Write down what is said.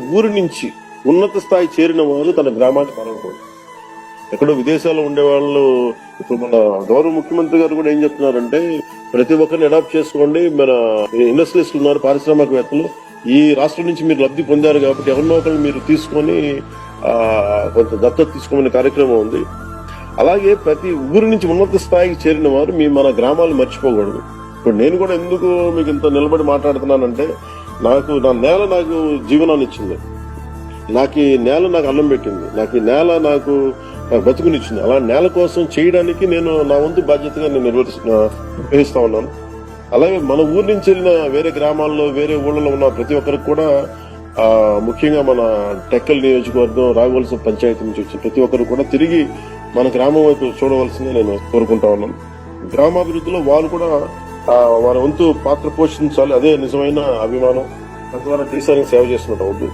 ఊరి నుంచి ఉన్నత స్థాయి చేరిన వారు తన గ్రామాన్ని మరవకూడదు. ఎక్కడో విదేశాల్లో ఉండే వాళ్ళు ఇప్పుడు మన గౌరవ ముఖ్యమంత్రి గారు కూడా ఏం చెప్తున్నారంటే ప్రతి ఒక్కరిని అడాప్ట్ చేసుకోండి. మన ఇండస్ట్రియలిస్టులు ఉన్నారు పారిశ్రామికవేత్తలు. ఈ రాష్ట్రం నుంచి మీరు లబ్ధి పొందారు కాబట్టి ఎవరినో ఒకరిని మీరు తీసుకొని కొంత దత్తత తీసుకోమనే కార్యక్రమం ఉంది. అలాగే ప్రతి ఊరి నుంచి ఉన్నత స్థాయికి చేరిన వారు మీ మన గ్రామాలు మర్చిపోకూడదు. ఇప్పుడు నేను కూడా ఎందుకు మీకు ఇంత నిలబడి మాట్లాడుతున్నానంటే నాకు నా నేల నాకు జీవనాన్ని ఇచ్చింది. నాకు ఈ నేల నాకు అన్నం పెట్టింది. నాకు ఈ నేల నాకు బతుకునిచ్చింది అలా నేల కోసం చేయడానికి నేను నా వంతు బాధ్యతగా నేను నిర్వహిస్తా ఉన్నాను. అలాగే మన ఊరి నుంచి వెళ్ళిన వేరే గ్రామాల్లో వేరే ఊళ్ళలో ఉన్న ప్రతి ఒక్కరికి కూడా ఆ, ముఖ్యంగా మన టెక్కల్ నియోజకవర్గం రాగవలసిన పంచాయతీ నుంచి వచ్చిన ప్రతి ఒక్కరు కూడా తిరిగి మన గ్రామం వైపు చూడవలసిందే నేను కోరుకుంటా ఉన్నాను. గ్రామాభివృద్ధిలో వాళ్ళు కూడా వారి వంతు పాత్ర పోషించాలి. అదే నిజమైన అభిమానం. తద్వారా దేశానికి సేవ చేస్తున్నట్టు అవుతుంది